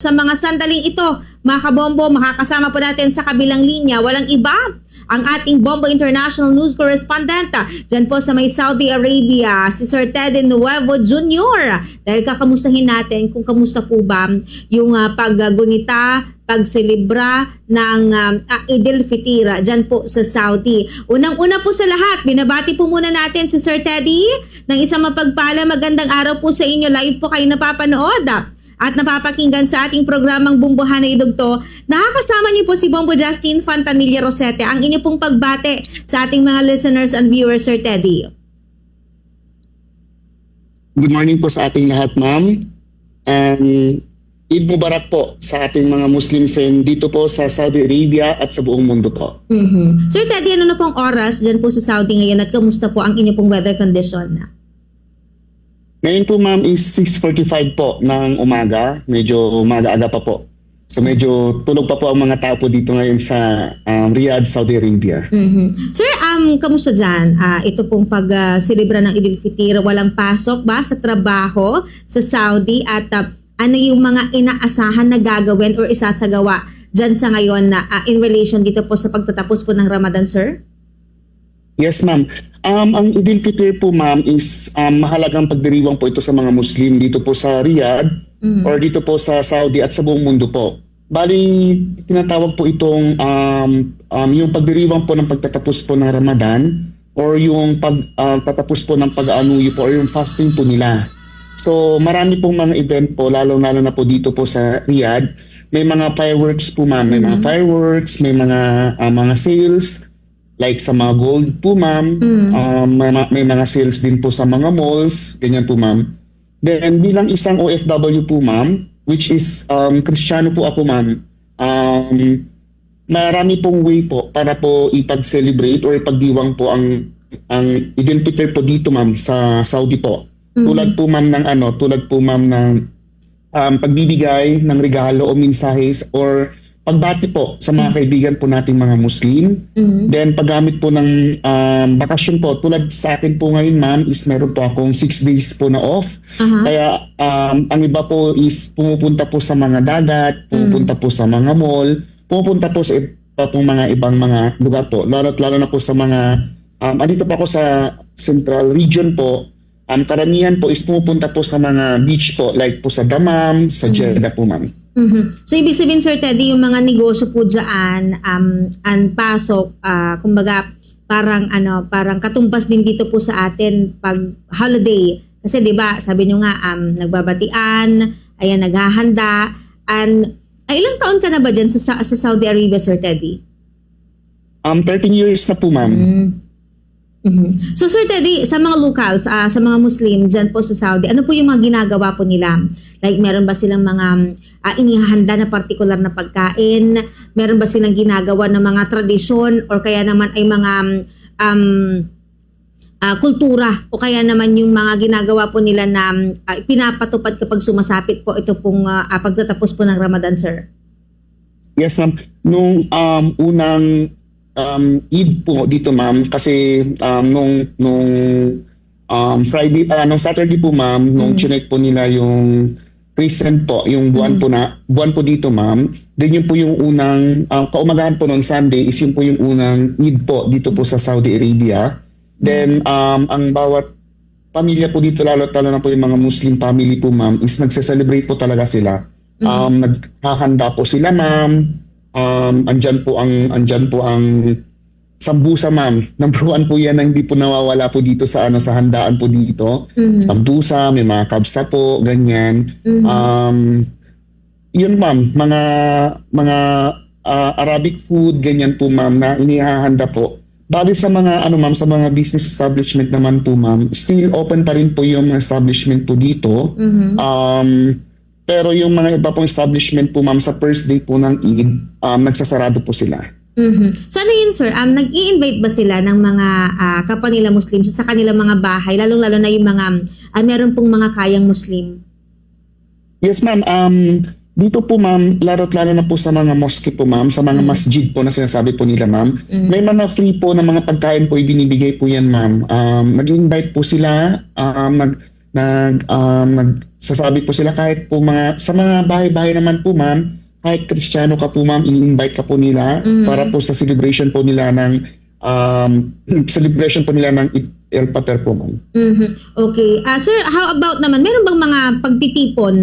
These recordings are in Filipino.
Sa mga sandaling ito, mga kabombo, makakasama po natin sa kabilang linya, walang iba, ang ating Bombo International News Correspondent dyan po sa may Saudi Arabia, si Sir Teddy Nuevo Jr. Dahil kakamustahin natin kung kamusta po ba yung ah, paggunita, pagselebra ng um, ah, Idil Fitira dyan po sa Saudi. Unang-una po sa lahat, binabati po muna natin si Sir Teddy ng isang mapagpala. Magandang araw po sa inyo. Live po kayo napapanood ah, at napapakinggan sa ating programang Bumbuhan na Idugto. Nakakasama niyo po si Bombo Justin Fantanilla Rosete, ang inyo pong pagbate sa ating mga listeners and viewers, Sir Teddy. Good morning po sa ating lahat, ma'am. And Eid Mubarak po sa ating mga Muslim friend dito po sa Saudi Arabia at sa buong mundo po. Mhm. Sir Teddy, ano na pong oras dyan po sa Saudi ngayon at kamusta po ang inyo pong weather condition? Ngayon po, ma'am, is 6.45 po ng umaga. Medyo umaga-aga pa po. So medyo tulog pa po ang mga tao po dito ngayon sa um, Riyadh, Saudi Arabia. Mhm. Sir, um, kamusta dyan? Ah, ito pong pag-celebra ng Idil Fitr, walang pasok ba sa trabaho sa Saudi at ah, ano yung mga inaasahan na gagawin or isasagawa dyan sa ngayon na ah, in relation dito po sa pagtatapos po ng Ramadan, sir? Yes, ma'am. Um, ang Idil Fitr po, ma'am, is um, mahalagang pagdiriwang po ito sa mga Muslim dito po sa Riyadh or dito po sa Saudi at sa buong mundo po. Bali, tinatawag po itong um, um, yung pagdiriwang po ng pagtatapos po ng Ramadan or yung pagtatapos po ng pag-aanuyo po or yung fasting po nila. So marami pong mga event po, lalo-lalo na po dito po sa Riyadh. May mga fireworks po ma'am, may mga fireworks, may mga ah, mga sales, like sa mga gold po ma'am, um, may, ma- may mga sales din po sa mga malls, ganyan po ma'am. Then bilang isang OFW po ma'am, which is um, Kristiyano po ako ma'am, um, marami pong way po para po ipag-celebrate or ipagdiwang po ang ang Idil Fitr po dito ma'am sa Saudi po. Tulad po ma'am ng ano, tulad po ma'am ng um, pagbibigay ng regalo o mensahes or pagbati po sa mga kaibigan po nating mga Muslim. Then paggamit po ng um, bakasyon po, tulad sa akin po ngayon ma'am is meron po akong 6 days po na off. Aha. Kaya um, ang iba po is pumupunta po sa mga dagat, pumupunta po sa mga mall, pumupunta po sa iba pong mga ibang mga lugar po. Lalo lalo na po sa mga, um, andito po ako sa Central Region po, ang karamihan po is pumupunta po sa mga beach po, like po sa Damam, sa Jeddah po ma'am. Mhm. So, ibig sabihin, Sir Teddy, yung mga negosyo po dyan, um, ang pasok, ah, kumbaga, parang ano, parang katumbas din dito po sa atin pag holiday. Kasi 'di ba, sabi nyo nga um, nagbabatian, ayan naghahanda, and ay ilang taon ka na ba diyan sa, sa sa Saudi Arabia, Sir Teddy? Um, 13 years na po ma'am. Mhm. So Sir Teddy, sa mga locals, ah, sa mga Muslim dyan po sa Saudi, ano po yung mga ginagawa po nila? Like meron ba silang mga ah, inihahanda na partikular na pagkain? Meron ba silang ginagawa na mga tradisyon or kaya naman ay mga um, ah, kultura o kaya naman yung mga ginagawa po nila na ah, pinapatupad kapag sumasapit po ito pong ah, pagtatapos po ng Ramadan, sir? Yes, ma'am. Nung um, unang um, Eid po dito, ma'am, kasi um, nung, nung um, Friday, ah, nung Saturday po, ma'am, nung chinek po nila yung crescent po, yung buwan po na, buwan po dito, ma'am. Then yun po yung unang, ang kaumagahan po nung Sunday is yun po yung unang Eid po dito po sa Saudi Arabia. Then, um, ang bawat pamilya po dito, lalo lalo na po yung mga Muslim family po, ma'am, is nagse-celebrate po talaga sila. Um, naghahanda po sila, ma'am. Um, andyan po ang, andyan po ang sambusa, ma'am. Number one po yan na hindi po nawawala po dito sa, ano, sa handaan po dito. Sambusa, may mga kabsa po, ganyan. Um, yun, ma'am. Mga, mga ah, Arabic food, ganyan po, ma'am, na inihahanda po. Bali sa mga ano ma'am sa mga business establishment naman po ma'am, still open pa rin po yung establishment po dito. Um pero yung mga iba pong establishment po ma'am sa first day po ng Eid, um, nagsasarado po sila. Mhm. So ano yun sir, um, nag-i-invite ba sila ng mga ah, kapwa nila Muslim sa kanilang mga bahay, lalong-lalo na yung mga, ah, meron pong mga kayang Muslim? Yes ma'am, um, dito po ma'am, lalo't lalo na po sa mga mosque po ma'am, sa mga masjid po na sinasabi po nila ma'am, may mga free po na mga pagkain po ibinibigay po yan ma'am. Um, nag-invite po sila, um, nag, nag um, nagsasabi po sila kahit po mga sa mga bahay-bahay naman po ma'am kahit Kristiyano ka po ma'am i-invite ka po nila para po sa celebration po nila ng um, celebration po nila ng El Pater po ma'am. Mhm. Okay. Ah, sir, how about naman, meron bang mga pagtitipon,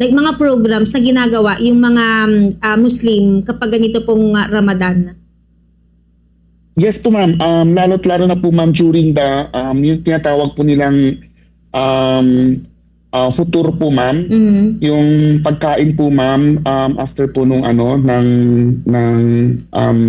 like mga programs na ginagawa yung mga ah, Muslim kapag ganito pong ah, Ramadan? Yes po ma'am, um, lalo't lalo na po ma'am during the um, yung tinatawag po nilang um, uh, futur po ma'am, Mhm. yung pagkain po ma'am um, after po nung ano ng ng um,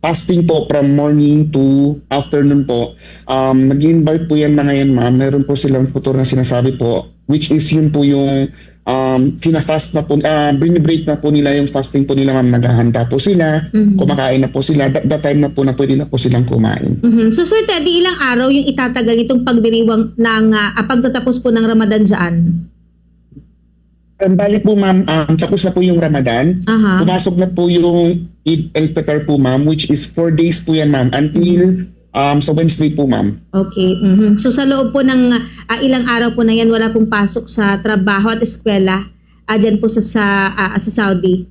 fasting po from morning to afternoon po. Um, nag-invite po yan mga yan ma'am. Meron po silang futur na sinasabi po which is yun po yung um, fina-fast na po uh, break na po nila yung fasting po nila ma'am. Naghahanda po sila kumakain na po sila. That, that time na po na pwede na po silang kumain. Mhm. So Sir Teddy, ilang araw yung itatagal itong pagdiriwang ng ah, ah, pagtatapos po ng Ramadan dyan? Um, bali po ma'am, um, tapos na po yung Ramadan. Aha. Pumasok na po yung Eid el-Fitr po ma'am, which is 4 days po yan ma'am, until um, sa Wednesday po ma'am. Okay. mhm. So sa loob po ng ah, ilang araw po na yan, wala pong pasok sa trabaho at eskwela ah, dyan po sa, sa, ah, sa Saudi.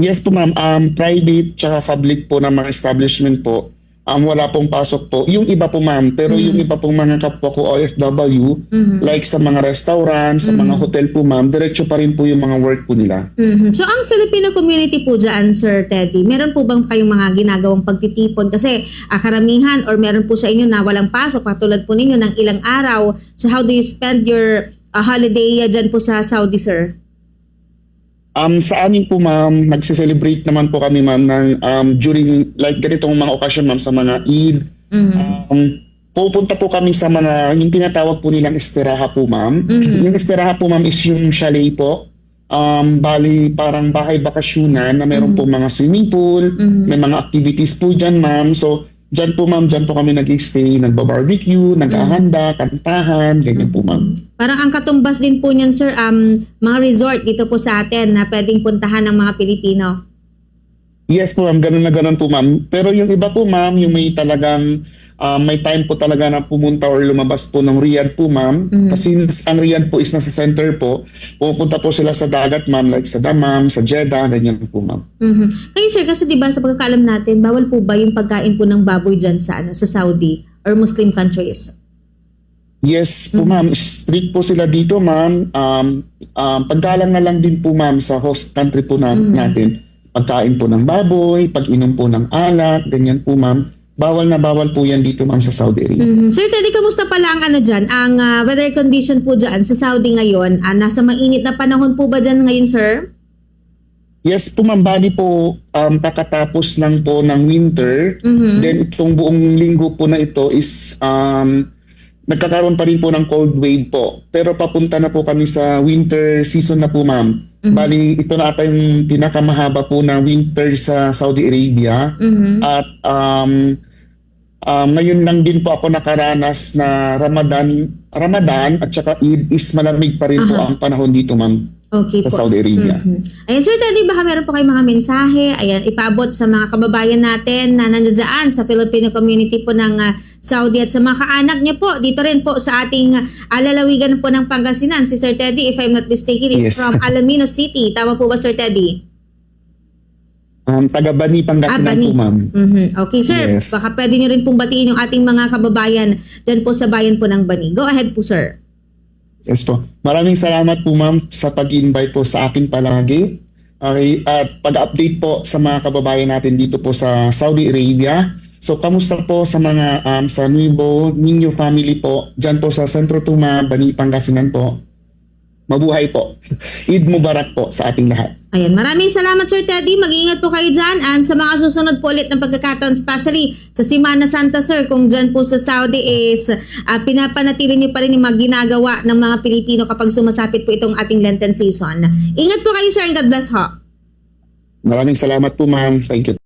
Yes po ma'am, um, private tsaka public po na mga establishment po, um, wala pong pasok po. Yung iba po ma'am, pero yung iba pong mga kapwa ko OFW, like sa mga restaurant, sa mga hotel po ma'am, diretso pa rin po yung mga work po nila. Mhm. So ang Filipino community po dyan, Sir Teddy, meron po bang kayong mga ginagawang pagtitipon? Kasi ah, karamihan or meron po sa inyo na walang pasok, katulad po ninyo ng ilang araw. So how do you spend your ah, holiday ah, dyan po sa Saudi, Sir? Um, sa amin po ma'am, nagse-celebrate naman po kami ma'am ng um, during like ganitong mga okasyon ma'am sa mga Eid. Um, pupunta po kami sa mga, yung tinatawag po nilang esteraha po ma'am. Yung esteraha po ma'am is yung chalet po. Um, bali parang bahay bakasyunan na meron po mga swimming pool, may mga activities po dyan ma'am. So, dyan po ma'am, dyan po kami nag-stay, nagba-barbecue, nag-ahanda, kantahan, ganyan po ma'am. Parang ang katumbas din po niyan, Sir, um, mga resort dito po sa atin na pwedeng puntahan ng mga Pilipino. Yes po ma'am, ganun na ganun po ma'am. Pero yung iba po ma'am, yung may talagang ah, may time po talaga na pumunta or lumabas po ng Riyadh po ma'am. Kasi ang Riyadh po is nasa center po. Pupunta po sila sa dagat ma'am, like sa Dammam, sa Jeddah, ganyan po ma'am. Mhm. Kayo, Sir, kasi di ba sa pagkakalam natin, bawal po ba yung pagkain po ng baboy dyan sa, ano, sa Saudi or Muslim countries? Yes po ma'am, strict po sila dito ma'am. Um, um, paggalang na lang din po ma'am sa host country po na, natin. Pagkain po ng baboy, pag-inom po ng alak, ganyan po ma'am. Bawal na bawal po yan dito ma'am sa Saudi Arabia. Mhm. Sir Teddy, kamusta pala ang ano dyan? Ang ah, weather condition po dyan sa Saudi ngayon? Ah, nasa mainit na panahon po ba dyan ngayon, Sir? Yes bali po um, kakatapos lang po ng winter. Mhm. Then itong buong linggo po na ito is um, nagkakaroon pa rin po ng cold wave po. Pero papunta na po kami sa winter season na po ma'am. Bali ito na ata yung pinakamahaba po na winter sa Saudi Arabia. Mhm. At um, um, ngayon lang din po ako nakaranas na Ramadan Ramadan at saka Eid is malamig pa rin po ang panahon dito ma'am Okay sa po. Saudi Arabia. Mhm. Ayan, Sir Teddy, baka meron po kayong mga mensahe. Ayan, ipabot sa mga kababayan natin na nandiyan sa Filipino community po ng ah, Saudi at sa mga kaanak niyo po. Dito rin po sa ating uh, alalawigan po ng Pangasinan. Si Sir Teddy, if I'm not mistaken, is Yes. from Alaminos City. Tama po ba, Sir Teddy? Um, taga Bani Pangasinan Bani. po ma'am. Mhm. Okay, sir. Yes. Baka pwede niyo rin pong batiin yung ating mga kababayan dyan po sa bayan po ng Bani. Go ahead po, sir. Yes po. Maraming salamat po ma'am sa pag-invite po sa akin palagi. Okay, at pag-update po sa mga kababayan natin dito po sa Saudi Arabia. So, kamusta po sa mga um, sa Nuevo Niño family po, dyan po sa Centro Tuma, Bani, Pangasinan po. Mabuhay po. Eid Mubarak po sa ating lahat. Ayan, maraming salamat Sir Teddy. Mag-iingat po kayo dyan. And sa mga susunod po ulit ng pagkakataon, especially sa Simana Santa Sir, kung dyan po sa Saudi is uh, pinapanatili niyo pa rin yung mga ginagawa ng mga Pilipino kapag sumasapit po itong ating Lenten season. Ingat po kayo Sir and God bless ho. Maraming salamat po ma'am. Thank you.